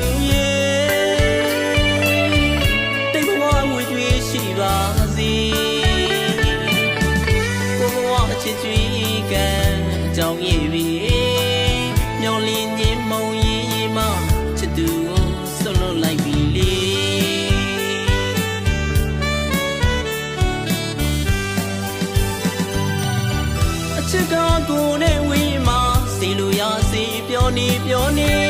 သူရေတိတ်ဘဝငွေကြွေးရှိပါစေကိုဘဝအချစ်ကြွေးကံကြောင်းရည်ပြီမျောလင်းခြင်းမုံရည်ရည်မချစ်သူကိုဆွလွန်လိုက်ပြီလေချစ်တော်ကိုနဲ့ဝေးမှာစီလူရစီပြောနေပြောနေ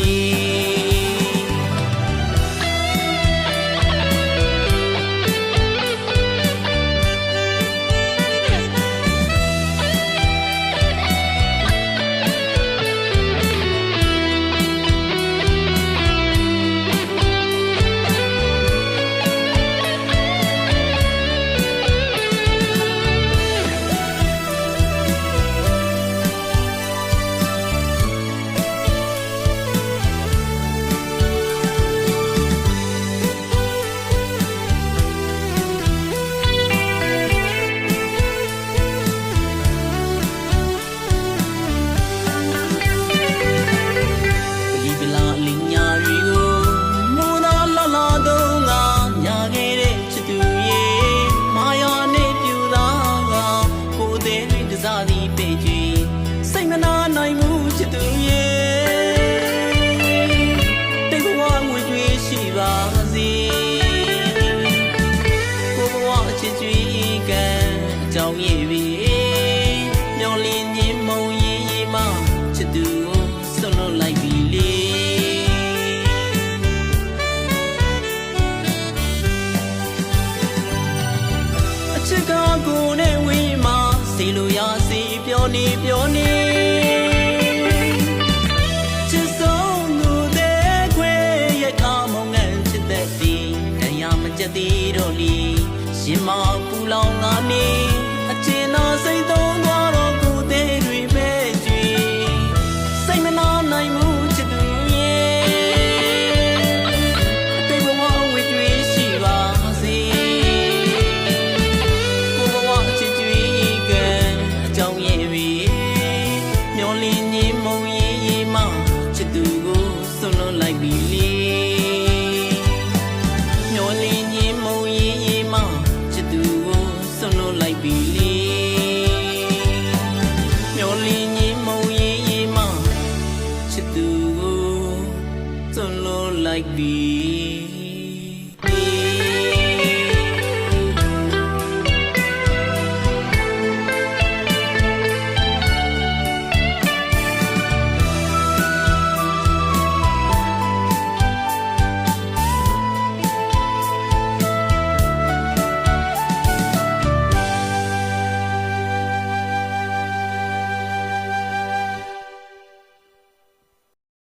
င်းရဲ့ပြီမျောလင်းခြင်းမုံရီရီမချစ်သူကိုဆုံးလို့လိုက်ပြီလေအချစ်ကကိုနဲ့ဝင်းမစီလို့ရစီပြောနေပြောနေချစ်ဆုံးသူတဲ့ခွေရဲ့ကာမောင်ငန်းချစ်တဲ့ဒီတရားမကြက်သေးတော့လီရှင်မပူလောင်ငါနေ အချင်းတော်စိတ်သုံးသွားတော့ကိုယ်သေးတွေပဲကြည်စိတ်မနာနိုင်မှုချစ်သူရဲ့အတိတ်ဘဝဝေကျွေးရှိပါစေကိုဘဝအချစ်ကြွေးကအကြောင်းရဲ့ပြီမျောလင်းကြီးမုံရီရီမချစ်သူကိုဆုံးလို့လိုက်ပြီလေ like these.